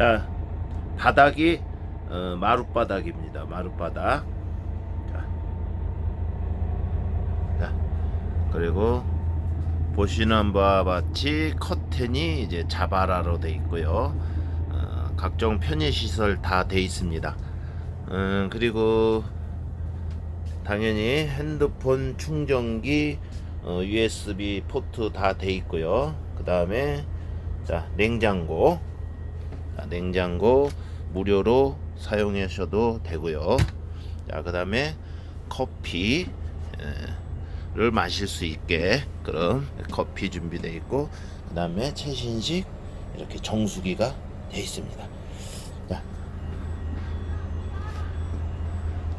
자 바닥이 어, 마룻바닥입니다. 마룻바닥. 자, 자 그리고 보시는 바와 같이 커튼이 이제 자바라로 돼 있고요. 어, 각종 편의 시설 다 돼 있습니다. 음, 그리고 당연히 핸드폰 충전기 어, USB 포트 다 돼 있고요. 그 다음에 자 냉장고 자, 냉장고 무료로 사용하셔도 되고요. 자 그 다음에 커피 에, 를 마실 수 있게 그런 커피 준비되어 있고 그 다음에 최신식 이렇게 정수기가 되어 있습니다. 자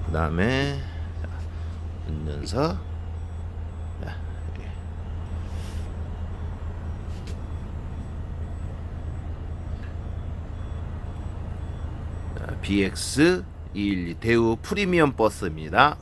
그 다음에 자, 운전서 BX212 대우 프리미엄 버스입니다.